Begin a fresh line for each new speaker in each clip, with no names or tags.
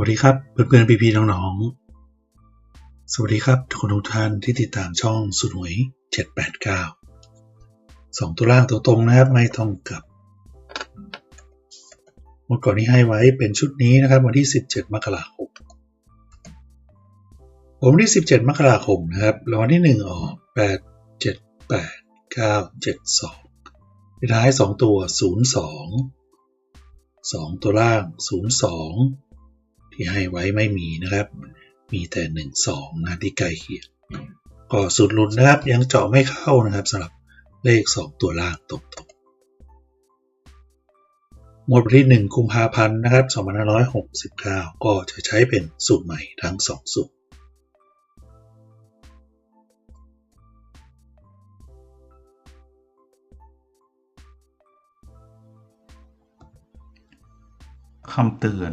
วัสดีครับเพื่อนๆพี่ๆน้องๆ สวัสดีครับทุกคนทุกท่านที่ติดตามช่องสุดหวย789สองตัวล่างตัวตรงนะครับไม่ต้องกลับหมดก่อนนี้ให้ไว้เป็นชุดนี้นะครับ วันที่ 17 มกราคมผมวันที่ 17 มกราคมนะครับรางวัลที่ 1 ออก 8 7 8 9 7 2ท้าย 2 ตัว 02 2 ตัวล่าง 02 ที่ให้ไว้ไม่มีนะครับ มีแต่ 1 2นะที่ใกล้เคียงก็สุดลุดนะครับ ยังเจาะไม่เข้านะครับสำหรับเลข 2 ตัวล่างตรงๆหมดวันที่ 1 กุมภาพันธ์นะครับ2569 ก็จะใช้เป็นสูตรใหม่ทั้ง 2 สูตร
คำเตือน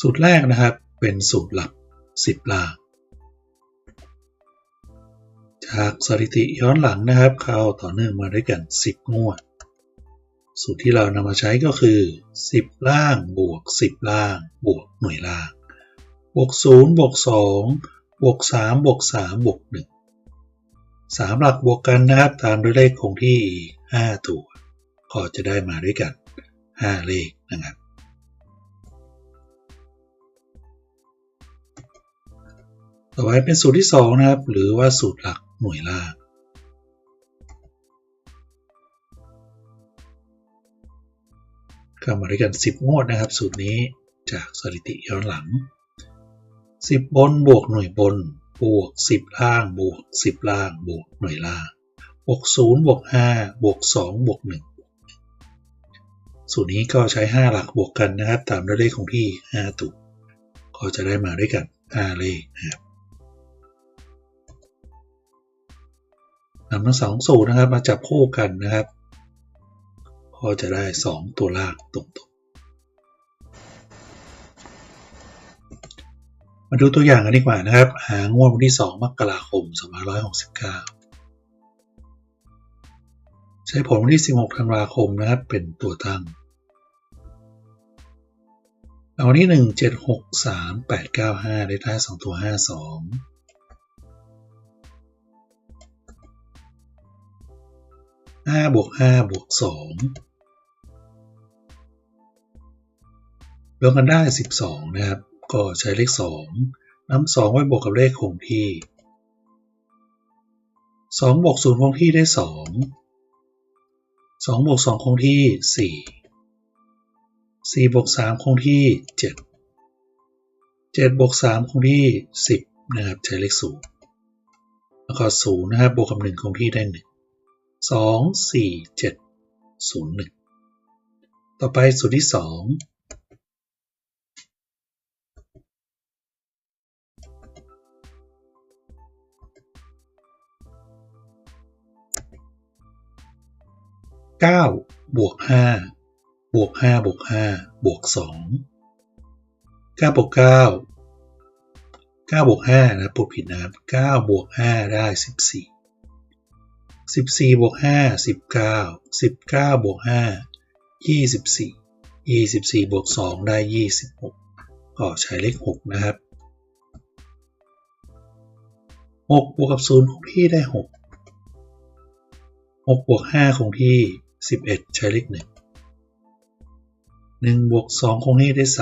สูตรแรกนะครับเป็นสูตรหลัก 10ลางจากสถิติย้อนหลังนะครับ เข้าต่อเนื่องมาด้วยกัน 10 งวด สูตรที่เรานำมาใช้ก็คือ 10 ล่างบวก 10 ล่างบวกหน่วยล่าง บวก 0 บวก 2 บวก 3 บวก 3 บวก 1 3 หลักบวกกันนะครับ ตามด้วยเลขคงที่อีก5ตัว ก็จะได้มาด้วยกัน 5 เลขนะครับ ต่อไปเป็นสูตรที่2นะครับ หรือว่าสูตรหลักหน่วยล่างเข้ามาด้วยกัน 10 งวดนะครับ สูตรนี้จากสถิติย้อนหลัง 10 บนบวกหน่วยบน บวก 10 ล่าง บวก 10 ล่าง บวกหน่วยล่าง บวก 0 บวก 5 บวก 2 บวก 1 สูตรนี้ก็ใช้ 5 หลักบวกกันนะครับ ตามด้วยเลขของที่ 5 ตัว ก็จะได้มาด้วยกัน 5 เลขนะครับ นำทั้งสองสูตรนะครับ มาจับคู่กันนะครับ ก็จะได้ 2 ตัวล่างตรงๆ มาดูตัวอย่างกันดีกว่านะครับ หางวดวันที่ 2 มกราคม 2569 ใช้ผลวันที่ 16 ธันวาคมนะครับ เป็นตัวตั้งเอาวันที่ 1 7 6 3 8 9 5 ได้ท้าย 2 ตัว 5 2 ห้าบวกห้าบวกสองรวมกันได้สิบสองนะครับ ก็ใช้เลขสองนำสองไว้บวกกับเลขคงที่สองบวกศูนย์คงที่ได้สองสองบวกสองคงที่สี่สี่บวกสามคงที่เจ็ดเจ็ดบวกสามคงที่สิบนะครับ ใช้เลขศูนย์แล้วก็ศูนย์นะครับบวกกับหนึ่งคงที่ได้หนึ่ง สองสี่เจ็ดศูนย์หนึ่งต่อไปสูตรที่สองเก้าบวกห้าบวกห้าบวกห้าบวกสองเก้าบวกเก้าเก้าบวกห้านะพูดผิดนะครับเก้าบวกห้าได้สิบสี่ สิบสี่บวกห้าสิบเก้าสิบเก้าบวกห้ายี่สิบสี่ยี่สิบสี่บวกสองได้ยี่สิบหกก็ใช้เลขหกนะครับ 6 บวกกับ 0 คงที่ได้ 6 6บวก5 คงที่ 11 ใช้เลข 1 1บวก2 คงที่ได้ 3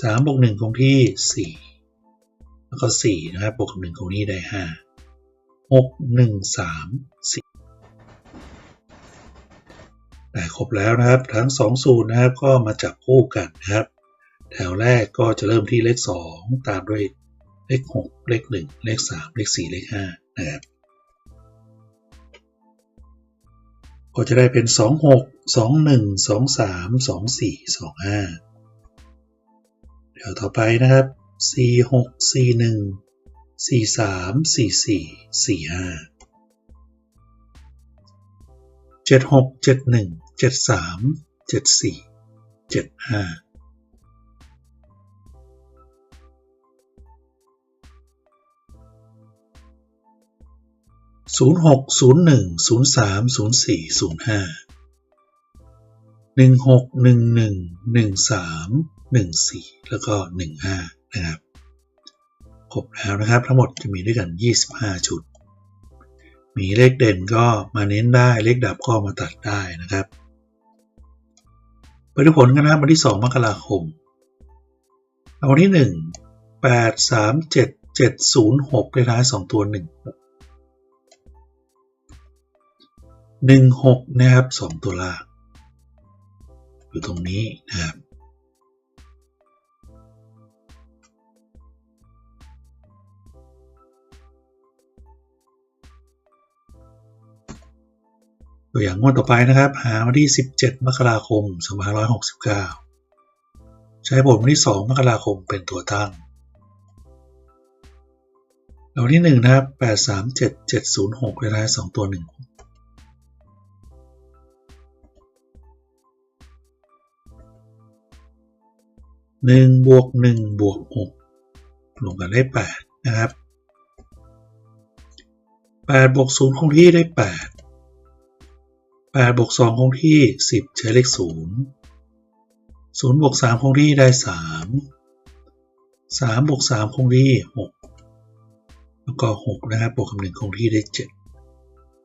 3บวก1 คงที่ 4 แล้วก็ 4 นะครับ บวกกับ 1 คงที่ได้ 5 6 1 3 4ได้ครบแล้วนะครับ ทั้ง2สูตรนะครับก็มาจับคู่กันนะครับ แถวแรกก็จะเริ่มที่เลข2ตามด้วยเลข6เลข1เลข3เลข4เลข5นะครับก็จะได้เป็น 2 6 2 1 2 3 2 4 2 5 เดี๋ยวต่อไปนะครับ 4 6 4 1 4 3 4 4 4 5 7 6 7 1 7 3 7 4 7 5 0 6 0 1 0 3 0 4 0 5 1 6 1 1 1 3 1 4แล้วก็1 5นะครับ ครบแล้วนะครับ ทั้งหมดจะมีด้วยกัน 25 ชุด มีเลขเด่นก็มาเน้นได้เลขดับก็มาตัดได้นะครับไปดูผลกันนะวันที่ 2 มกราคมเอาวันที่ 1 8 3 7 7 0 6เลขท้าย 2 ตัว 1 6 1 6 นะครับ 2 ตัวล่างอยู่ตรงนี้นะครับ ตัวอย่างงวดต่อไปนะครับ หาวันที่ 17 มกราคม 2569 ใช้ผลวันที่ 2 มกราคมเป็นตัวตั้งแล้วันที่ 1 นะครับ 837 706เลขท้าย2ตัว 1 1บวก1บวก6รวมกันได้ 8 นะครับ8บวก0คงที่ได้ 8 8บวก2คงที่ 10 ใช้เลข 0 0บวก3คงที่ได้ 3 3บวก3คงที่ 6 แล้วก็ 6 นะครับบวกกับ1คงที่ได้ 7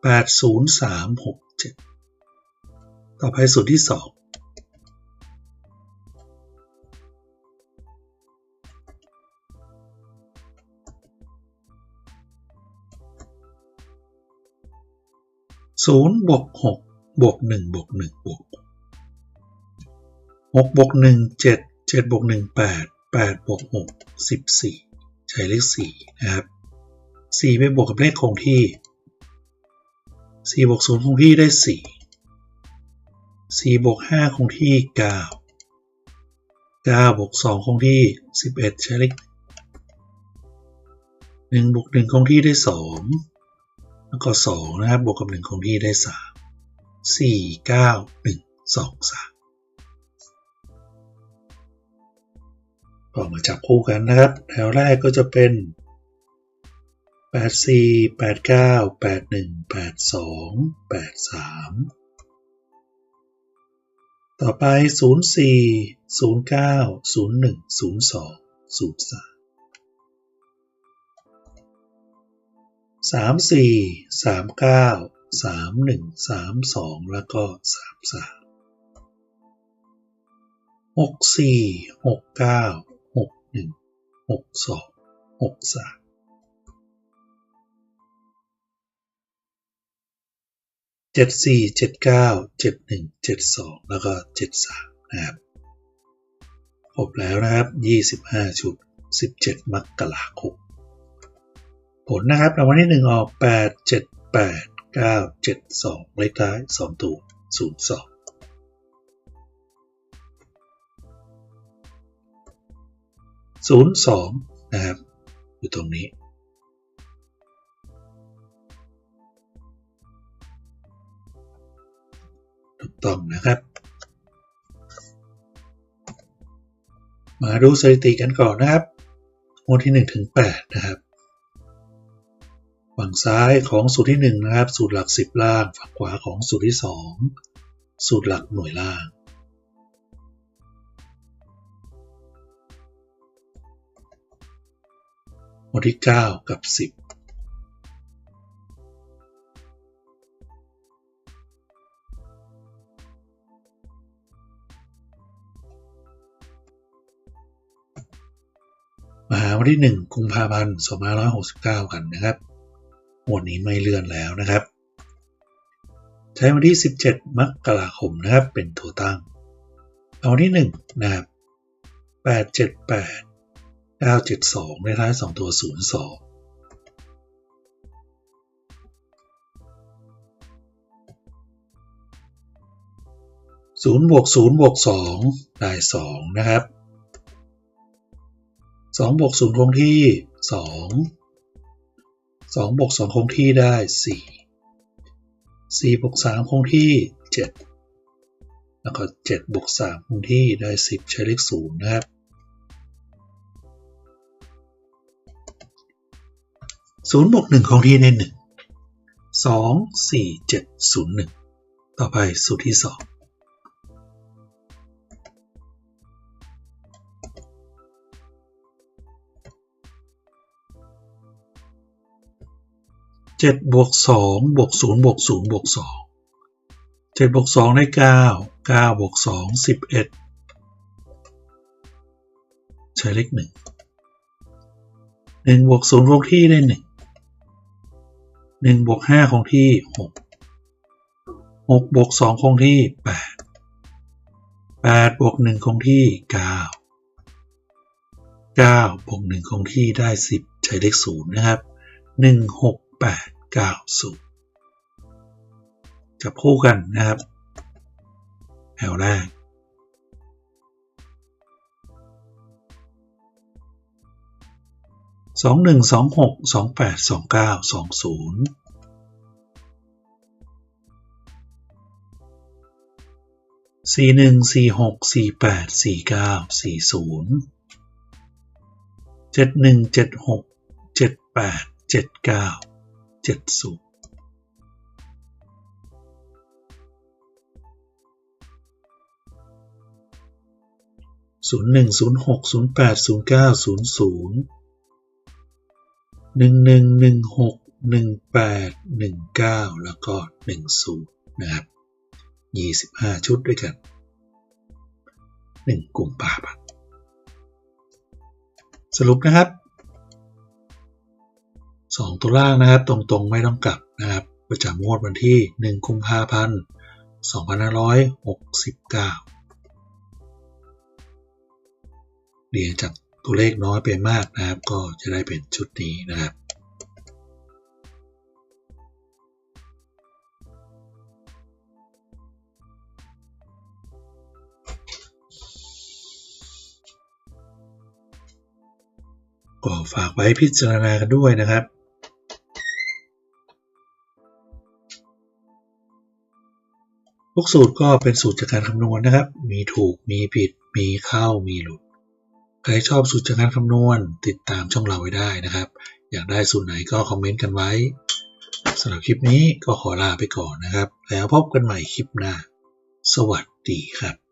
8 0 3 6 7 ต่อไปสูตรที่2ศูนย์บวกหก บวกหนึ่งบวกหนึ่งบวกหกบวกหนึ่งเจ็ดเจ็ดบวกหนึ่งแปดแปดบวกหกสิบสี่ใช้เลขสี่นะครับสี่ไปบวกกับเลขคงที่สี่บวกศูนย์คงที่ได้สี่สี่บวกห้าคงที่เก้าเก้าบวกสองคงที่สิบเอ็ดใช้เลขหนึ่งบวกหนึ่งคงที่ได้สองแล้วก็สองนะครับ บวกกับหนึ่งคงที่ได้สาม สี่เก้าหนึ่งสองสามก็มาจับคู่กันนะครับ แถวแรกก็จะเป็น 84 89 81 82 83 ต่อไป 04 09 01 02 03 34 39 สามสามสี่สามเก้าสามหนึ่งสามสองแล้วก็สามสามหกสี่หกเก้าหกหนึ่งหกสองหกสามเจ็ดสี่เจ็ดเก้าเจ็ดหนึ่งเจ็ดสองแล้วก็เจ็ดสามนะครับครบแล้วนะครับยี่สิบห้าชุดสิบเจ็ดมกราคมผลนะครับรางวัลที่หนึ่งออกแปดเจ็ดแปด เก้าเจ็ดสองเลขท้ายสองตัวศูนย์สองศูนย์สองนะครับ อยู่ตรงนี้ ถูกต้องนะครับ มาดูสถิติกันก่อนนะครับงวดที่1ถึง8นะครับ ฝั่งซ้ายของสูตรที่1นะครับ สูตรหลัก 10 ล่าง ฝั่งขวาของสูตรที่ 2 สูตรหลักหน่วยล่างววดที่ 9 กับ 10มาหาวันที่ 1 กุมภาพันธ์ 2569 กันนะครับ วดนี้ไม่เลื่อนแล้วนะครับ ใช้วันที่ 17 มกราคมนะครับ เป็นตัวตั้ง เอาวันที่1นะครับ878 972เลขท้าย 2 ตัว 02 0บวก0บวก2ได้2นะครับ2บวก0คงที่2 2บวก2คงที่ได้ 4 4บวก3คงที่ 7 แล้วก็ 7บวก3คงที่ได้ 10 ใช้เลข0นะครับ 0บวก1คงที่ได้ 1 2 4 7 0 1 ต่อไปสูตรที่ 2 เจ็ดบวกสองบวกศูนย์บวกศูนย์บวกสองเจ็ดบวกสองได้เก้าเก้าบวกสองสิบเอ็ดใช้เลขหนึ่งหนึ่งบวกศูนย์คงที่ได้หนึ่งหนึ่งบวกห้าคงที่หกหกบวกสองคงที่แปดแปดบวกหนึ่งคงที่เก้าเก้าบวกหนึ่งคงที่ได้สิบใช้เลขศูนย์นะครับหนึ่งหก แปดเก้าศูนย์จับคู่กันนะครับแถวแรก สองหนึ่งสองหกสองแปดสองเก้าสองศูนย์สี่หนึ่งสี่หกสี่แปดสี่เก้าสี่ศูนย์เจ็ดหนึ่งเจ็ดหกเจ็ดแปดเจ็ดเก้า เจ็ดศูนย์ศูนย์หนึ่งศูนย์หกศูนย์แปดศูนย์เก้าศูนย์ศูนย์หนึ่งหนึ่งหนึ่งหกหนึ่งแปดหนึ่งเก้าแล้วก็หนึ่งศูนย์นะครับยี่สิบห้าชุดด้วยกันหนึ่งกลุ่มปาพันสรุปนะครับ สองตัวล่างนะครับ ตรงๆไม่ต้องกลับนะครับ ประจำงวดวันที่ 1 กุมภาพันธ์ 2569 เรียงจากตัวเลขน้อยไปมากนะครับ ก็จะได้เป็นชุดนี้นะครับก็ฝากไว้พิจารณากันด้วยนะครับ ทุกสูตรก็เป็นสูตรจากการคำนวณนะครับ มีถูก มีผิด มีเข้า มีหลุด ใครชอบสูตรจากการคำนวณ ติดตามช่องเราไว้ได้นะครับ อยากได้สูตรไหนก็คอมเมนต์กันไว้สำหรับคลิปนี้ก็ขอลาไปก่อนนะครับ แล้วพบกันใหม่คลิปหน้า สวัสดีครับ